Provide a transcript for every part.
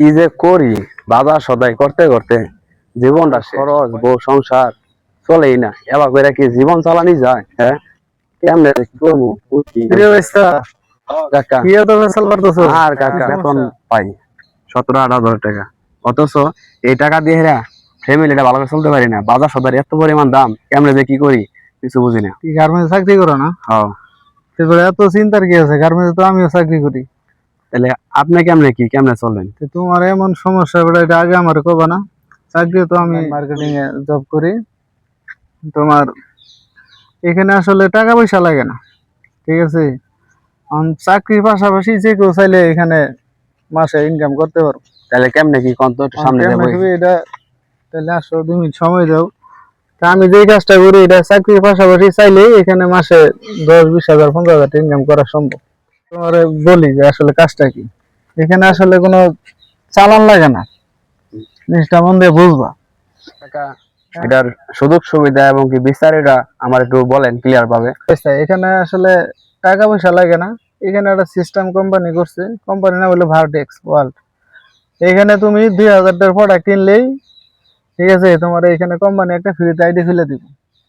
কি যে করি? বাজার সদাই করতে করতে জীবনটা খরচ বউ সংসার চলেই না। এবার করে কি জীবন চালানি যায়? হ্যাঁ? কেমনে কি করব? কাকা। ফেসাল করতেছো? আর কাকা বেতন পাই। সতেরো আট হাজার টাকা। অথচ এই টাকা দিয়ে হেরা ফ্যামিলিটা ভালো করে চলতে পারি না। বাজার সদার এত পরিমাণ দাম কেমনে যে কি করি? কিছু বুঝি না। কি গার্মেন্টস চাকরি করো না? হ্যাঁ। এত চিন্তার কি আছে? গার্মেন্টস তো আমিও চাকরি করি। তাহলে আপনি কেমনে কি কেমনে চলেন তোমার এমন সমস্যা বেটা এটা আগে আমার কবা না। চাকরি তো আমি মার্কেটিং এ জব করি। তোমার এখানে আসলে টাকা পয়সা লাগে না ঠিক আছে? চাকরির পাশাপাশি যে কেউ চাইলে এখানে মাসে ইনকাম করতে পারো। তাহলে কেমনে কি কত সামনে যাব। এটা তাহলে আসো দুই মিনিট সময় দাও। তা আমি যে কাজটা করি এটা চাকরির পাশাপাশি চাইলে এখানে মাসে দশ বিশ হাজার পনেরো হাজার ইনকাম করা সম্ভব। তোমার বলি যে আসলে কাজটা কি? এখানে আসলে কোনো চালান লাগে না। জিনিসটা মন দিয়ে বুঝবা। এটার সুযোগ সুবিধা এবং কি আমার একটু বলেন ক্লিয়ার ভাবে। আচ্ছা, এখানে আসলে টাকা পয়সা লাগে না। এখানে একটা সিস্টেম কোম্পানি করছে। কোম্পানি না বলে ভার্টেক্স ওয়ার্ল্ড এখানে তুমি দুই হাজার টাকার প্রোডাক্ট কিনলেই ঠিক আছে তোমার এখানে কোম্পানি একটা ফ্রিতে আইডি খুলে দিব।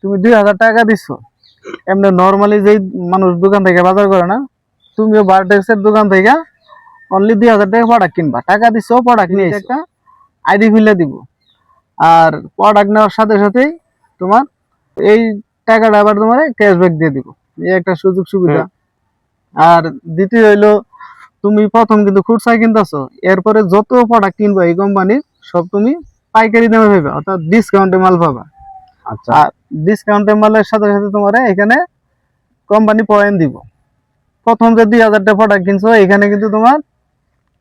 তুমি দুই হাজার টাকা দিচ্ছ এমনি নর্মালি যেই মানুষ দোকান থেকে বাজার করে না তুমিও ভার্টেক্সের দোকান থেকে অনলি দুই হাজার টাকা প্রোডাক্ট কিনবা। টাকা দিচ্ছ প্রোডাক্ট নিয়ে একটা আইডি খুলে দিব। আর প্রোডাক্ট নেওয়ার সাথে সাথেই তোমার এই টাকাটা আবার তোমার ক্যাশব্যাক দিয়ে দিব। এই একটা সুযোগ সুবিধা। আর দ্বিতীয় হইল তুমি প্রথম কিন্তু খুচরা কিনতেছো। এরপরে যত প্রোডাক্ট কিনবা এই কোম্পানির সব তুমি পাইকারি দামে পাবে অর্থাৎ ডিসকাউন্টে মাল পাবা। আচ্ছা। আর ডিসকাউন্টের মালের সাথে সাথে তোমার এখানে কোম্পানি পয়েন্ট দিব। প্রথম যে দুই হাজার টাকা প্রোডাক্ট কিনছো, এখানে কিন্তু তোমার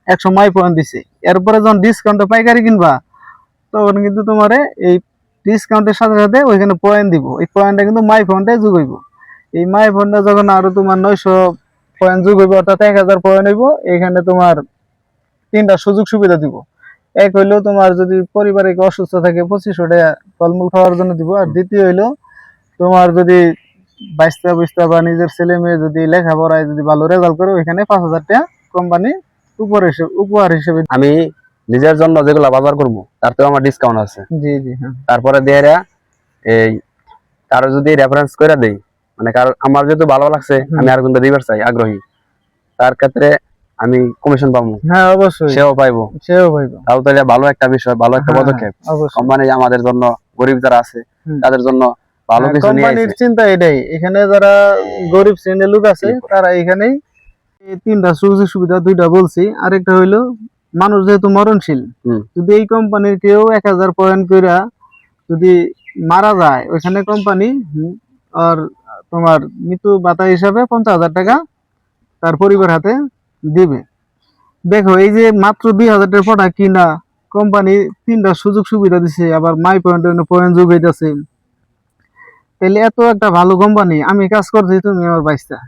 একশো মাই পয়েন্ট দিছে। এরপরে যখন ডিসকাউন্টে পাইকারি কিনবা, তখন কিন্তু তোমার এই ডিসকাউন্টের সাথে সাথে ওইখানে পয়েন্ট দিব। এই পয়েন্টটা কিন্তু মাই পয়েন্টে যোগ হইব। এই মাই পয়েন্টটা যখন আরও তোমার নয়শো পয়েন্ট যোগ হইব, অর্থাৎ এক হাজার পয়েন্ট হইব, এখানে তোমার তিনটা সুযোগ সুবিধা দিব। এক হইল তোমার যদি পরিবারে অসুস্থ থাকে, পঁচিশশো টাকা ফলমূল খাওয়ার জন্য দিব। আর দ্বিতীয় হইল তোমার যদি বাইশটা বুঝতে বা নিজের ছেলে মেয়ে যদি লেখাপড়ায় যদি ভালো রেজাল্ট করে ওইখানে পাঁচ হাজার টাকা কোম্পানি উপর হিসেবে উপহার হিসেবে আমি নিজের জন্য যেগুলো বাজার করব তার তো আমার ডিসকাউন্ট আছে। জি জি হ্যাঁ। তারপরে দেয়া এই কারও যদি রেফারেন্স করে দেই মানে কারও আমার যেহেতু ভালো লাগছে আমি আর কোনটা দিবার চাই আগ্রহী। তার ক্ষেত্রে আমি কমিশন পাবো। হ্যাঁ অবশ্যই। সেও পাইবো। সেও ভাইব তাও তাহলে ভালো একটা বিষয় ভালো একটা হ্যাঁ, পদক্ষেপ। কোম্পানি আমাদের জন্য গরিব যারা আছে তাদের জন্য ভালো হ্যাঁ, কিছু কোম্পানির চিন্তা এটাই। এখানে যারা গরিব শ্রেণির লোক আছে তারা এখানেই তিনটা সুযোগ সুবিধা দুইটা বলছি। আরেকটা হইল মানুষ যেহেতু মরণশীল যদি এই কোম্পানির কেউ এক হাজার পয়েন্ট কইরা যদি মারা যায় ওইখানে কোম্পানি আর তোমার মৃত্যু ভাতা হিসাবে পঞ্চাশ হাজার টাকা তার পরিবার হাতে দিবে। দেখো এই যে মাত্র দুই হাজার টাকা প্রোডাক্ট কিনা কোম্পানি তিনটা সুযোগ সুবিধা দিছে আবার মাই পয়েন্ট পয়েন্ট যোগ হইতেছে। তাহলে এত একটা ভালো কোম্পানি আমি কাজ করছি তুমি আমার বাইসটা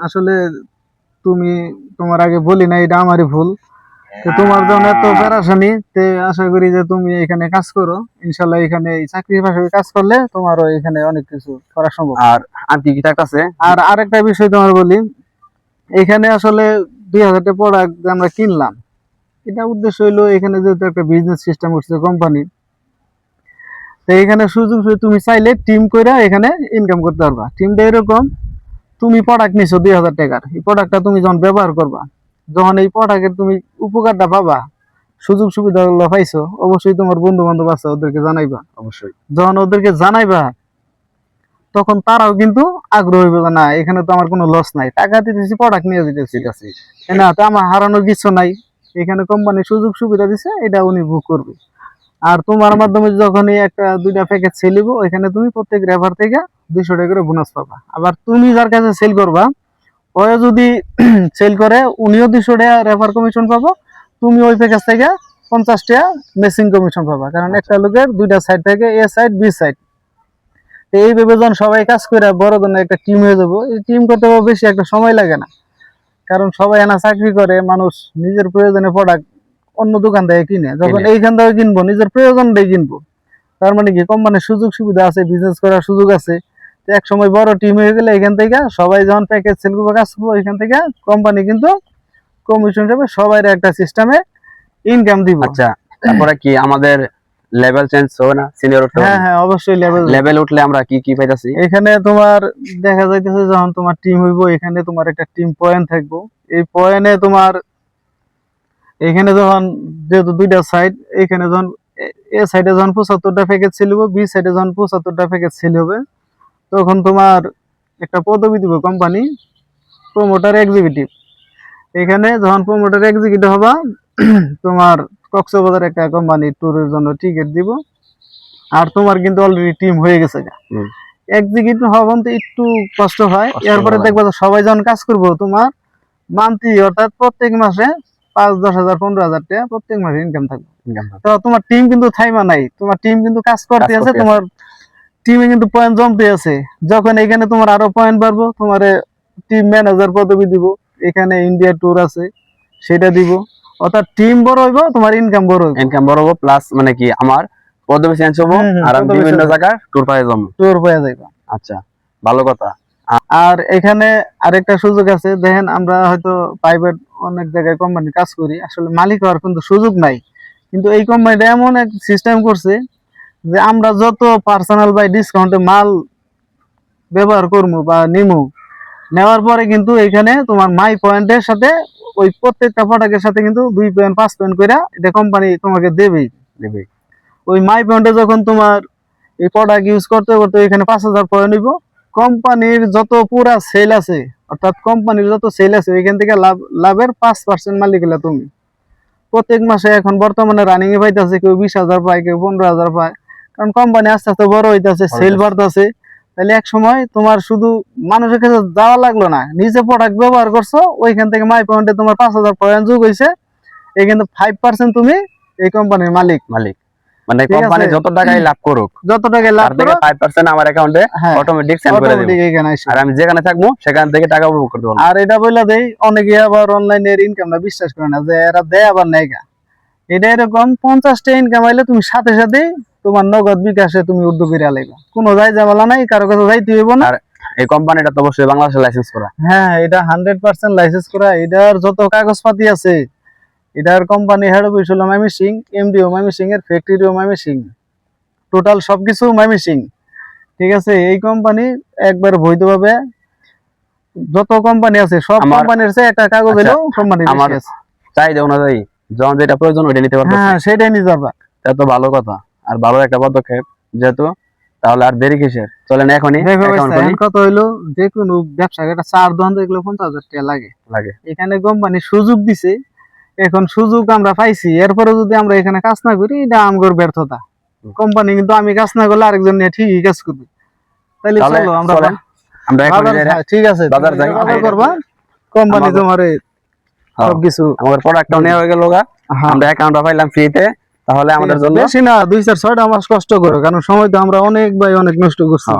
আসলে তুমি তোমার আগে বলি না এটা আমারই ভুল। তো তোমার জন্য এত প্যারাসানি তে আশা করি যে তুমি এখানে কাজ করো। ইনশাল্লাহ এখানে এই চাকরির পাশাপাশি কাজ করলে তোমারও এখানে অনেক কিছু করা সম্ভব। আর আর কি কি থাকতেছে? আর আরেকটা বিষয় তোমার বলি এখানে আসলে দুই হাজার টাকা প্রোডাক্ট আমরা কিনলাম। এটা উদ্দেশ্য হইল এখানে যেহেতু একটা বিজনেস সিস্টেম করছে কোম্পানি তো এখানে সুযোগ তুমি চাইলে টিম করে এখানে ইনকাম করতে পারবা। টিমটা এরকম তুমি প্রোডাক্ট নিছো দুই হাজার টাকার। এই প্রোডাক্টটা তুমি যখন ব্যবহার করবা যখন এই প্রোডাক্টের তুমি উপকারটা পাবা সুযোগ সুবিধাগুলো পাইছো অবশ্যই তোমার বন্ধু বান্ধব আছে ওদেরকে জানাইবা। অবশ্যই। যখন ওদেরকে জানাইবা তখন তারাও কিন্তু আগ্রহ হইবে না এখানে তো আমার কোনো লস নাই। টাকা দিতেছি প্রোডাক্ট নিয়ে আছে। না তো আমার হারানোর কিছু নাই। এখানে কোম্পানি সুযোগ সুবিধা দিছে এটা উনি বুক করবে। আর তোমার মাধ্যমে যখন এই একটা দুইটা প্যাকেজ সেলিব ওইখানে তুমি প্রত্যেক রেফার থেকে দুইশো টাকা করে বোনাস পাবা। আবার তুমি যার কাছে সেল করবা ও যদি সেল করে, উনিও দুইশো টাকা রেফার কমিশন পাবো, তুমি ওই প্যাকেজ থেকে পঞ্চাশ টাকা মেসিং কমিশন পাবা। কারণ একটা লোকের দুইটা সাইড থেকে, এ সাইড বি সাইড এইভাবে যখন সবাই কাজ করে বড় ধরনের একটা টিম হয়ে যাব। এই টিম করতে বেশি একটা সময় লাগে না। কারণ সবাই এনা চাকরি করে, মানুষ নিজের প্রয়োজনে প্রোডাক্ট অন্য দোকান থেকে কিনে যখন এইখান থেকে কিনবো নিজের প্রয়োজন দিয়ে কিনবো। তার মানে কি কোম্পানির সুযোগ সুবিধা আছে বিজনেস করার সুযোগ আছে। এক সময় বড় টিম হয়ে গেলে এখান থেকে সবাই যখন প্যাকেজ সেল করব কাজ করব এখান থেকে কোম্পানি কিন্তু কমিশন হিসাবে সবাই একটা সিস্টেমে ইনকাম দিব। আচ্ছা তারপরে কি আমাদের লেভেল চেঞ্জ হবে না? সিনিয়র উঠতে হ্যাঁ হ্যাঁ অবশ্যই লেভেল লেভেল উঠলে আমরা কি কি পাইতাছি? এখানে তোমার দেখা যাইতেছে যখন তোমার টিম হইব এখানে তোমার একটা টিম পয়েন্ট থাকব। এই পয়েন্টে তোমার এখানে যখন যেহেতু দুইটা সাইড এখানে যখন এ- সাইডে যখন পঁচাত্তরটা প্যাকেজ সেল হবে বি সাইডে যখন পঁচাত্তরটা প্যাকেজ সেল হবে তখন তোমার একটা পদবি দিব কোম্পানি প্রমোটার এক্সিকিউটিভ এখানে যখন প্রমোটার এক্সিকিউটিভ হবা তোমার কক্সবাজার একটা কোম্পানি ট্যুরের জন্য টিকিট দিব আর তোমার কিন্তু অলরেডি টিম হয়ে গেছে। এক্সিকিউটিভ হওয়া পর্যন্ত একটু কষ্ট হয় এরপরে। দেখবা সবাই যখন কাজ করব তোমার মান্থলি অর্থাৎ প্রত্যেক মাসে পাঁচ দশ হাজার পনেরো হাজার টাকা প্রত্যেক মাসে ইনকাম থাকবে। তো তোমার টিম কিন্তু থাইমা নাই। তোমার টিম কিন্তু কাজ করতে আছে তোমার টিমে কিন্তু পয়েন্ট জমতে আছে। যখন এখানে তোমার আরও পয়েন্ট বাড়বো তোমার টিম ম্যানেজার পদবি দিব এখানে ইন্ডিয়া ট্যুর আছে সেটা দিব। অর্থাৎ টিম বড় হইব তোমার ইনকাম বড় হইব। ইনকাম বড় হব প্লাস মানে কি আমার পদবি চেঞ্জ হব আর আমি বিভিন্ন জায়গায় ট্যুর পাই যাব। ট্যুর পেয়ে যাইবা। আচ্ছা ভালো কথা। আর এখানে আরেকটা সুযোগ আছে দেখেন আমরা হয়তো প্রাইভেট অনেক জায়গায় কোম্পানি কাজ করি। আসলে মালিক হওয়ার কিন্তু সুযোগ নাই। কিন্তু এই কোম্পানিটা এমন এক সিস্টেম করছে যে আমরা যত পার্সোনাল বাই ডিসকাউন্টে মাল ব্যবহার করব বা নিমু নেওয়ার পরে কিন্তু এখানে তোমার মাই পয়েন্টের সাথে ওই প্রত্যেকটা প্রোডাক্টের সাথে কিন্তু দুই পয়েন্ট পাঁচ পয়েন্ট করে এটা কোম্পানি তোমাকে দেবেই। দেবে ওই মাই পয়েন্টে যখন তোমার এই প্রোডাক্ট ইউজ করতে করতে এখানে পাঁচ হাজার পয়েন্ট নিব কোম্পানির যত পুরা সেল আছে অর্থাৎ কোম্পানির যত সেল আছে ওইখান থেকে লাভ লাভের পাঁচ পার্সেন্ট মালিক হলে তুমি। প্রত্যেক মাসে এখন বর্তমানে রানিং এ পাইতেছে কেউ বিশ হাজার পায় কেউ পনেরো হাজার পায়। কারণ কোম্পানি আস্তে আস্তে বড় হইতেছে সেল। বাড়তেছে। তাহলে এক সময় তোমার শুধু মানুষের কাছে যাওয়া লাগল না নিজে প্রোডাক্ট ব্যবহার করছ ওইখান থেকে মাই পয়েন্টে তোমার পাঁচ হাজার পয়েন্ট যোগ হয়েছে এই কিন্তু ফাইভ পার্সেন্ট তুমি এই কোম্পানির মালিক। মালিক। মানে কোম্পানি যত টাকাই লাভ করুক যত টাকা লাভ তার থেকে করো ফাইভ আমার অ্যাকাউন্টে অটোমেটিক সেন্ড করে দেবো। আর আমি যেখানে থাকব সেখান থেকে টাকা উপভোগ করতে পারব। আর এটা বলে দেই অনেকে আবার অনলাইনের ইনকামটা বিশ্বাস করে না যে এরা দেয় আবার। এটা এরকম পঞ্চাশটা ইনকাম আইলে তুমি সাথে সাথে তোমার নগদ বিকাশে তুমি উর্দু করে আলাইবা। কোনো যাই জামালা নাই কারও কাছে যাইতে হইব না। আর এই কোম্পানিটা তো অবশ্যই বাংলাদেশে লাইসেন্স করা। হ্যাঁ এটা হান্ড্রেড পার্সেন্ট লাইসেন্স করা। এটার যত কাগজপাতি আছে এটার কোম্পানি হেড অফিস হলো মামি সিং এমডিও মামি সিং এর ফ্যাক্টরিও মামি সিং টোটাল সবকিছু মামি সিং ঠিক আছে এই কোম্পানি একবার বৈধভাবে যত কোম্পানি আছে সব কোম্পানির চেয়ে একটা কাগজ আচ্ছা, হলেও কোম্পানি আমার চাহিদা অনুযায়ী যখন যেটা প্রয়োজন ওইটা নিতে পারব হ্যাঁ সেটাই নিয়ে যাবা তা তো ভালো কথা আর ভালো একটা পদক্ষেপ যেহেতু তাহলে আর দেরি কিসের? চলেন এখনই। এখন কথা হইল যে কোনো ব্যবসা একটা চার দোকান দেখলে পঞ্চাশ হাজার টাকা লাগে। লাগে। এখানে কোম্পানি সুযোগ দিছে এখন সুযোগ আমরা পাইছি এরপরে যদি আমরা এখানে কাজ না করি এটা আমগর ব্যর্থতা কোম্পানি কিন্তু আমি কাজ না করলে আরেকজন নিয়ে ঠিকই কাজ করবে তাহলে চলো আমরা আমরা এখন হ্যাঁ, ঠিক আছে বাজার যাই। করবা কোম্পানি তোমার হ্যাঁ। সবকিছু আমাদের প্রোডাক্টটাও নেওয়া হয়ে গেল। হ্যাঁ, আমরা অ্যাকাউন্টটা পাইলাম ফ্রিতে তাহলে আমাদের জন্য বেশি না দুই চার ছয়টা মাস কষ্ট করো কারণ সময় তো আমরা অনেক ভাই অনেক নষ্ট করছি।